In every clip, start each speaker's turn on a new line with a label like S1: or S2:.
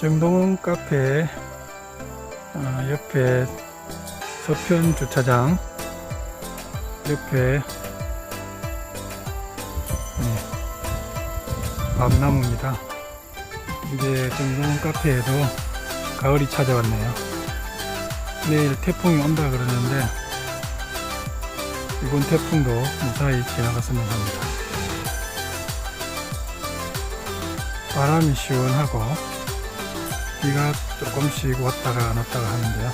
S1: 정동원 카페 어, 옆에 서편 주차장 옆에 네, 밤나무입니다. 이제 정동원 카페에도 가을이 찾아왔네요. 내일 태풍이 온다 그러는데 이번 태풍도 무사히 지나갔으면 합니다. 바람이 시원하고 비가 조금씩 왔다가 안 왔다가 하는데요.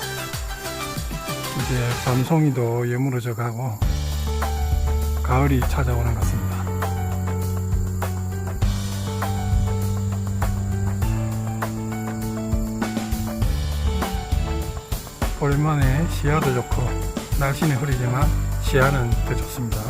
S1: 이제 밤송이도 여물어져 가고 가을이 찾아오는 것 같습니다. 오랜만에 시야도 좋고 날씨는 흐리지만 시야는 더 좋습니다.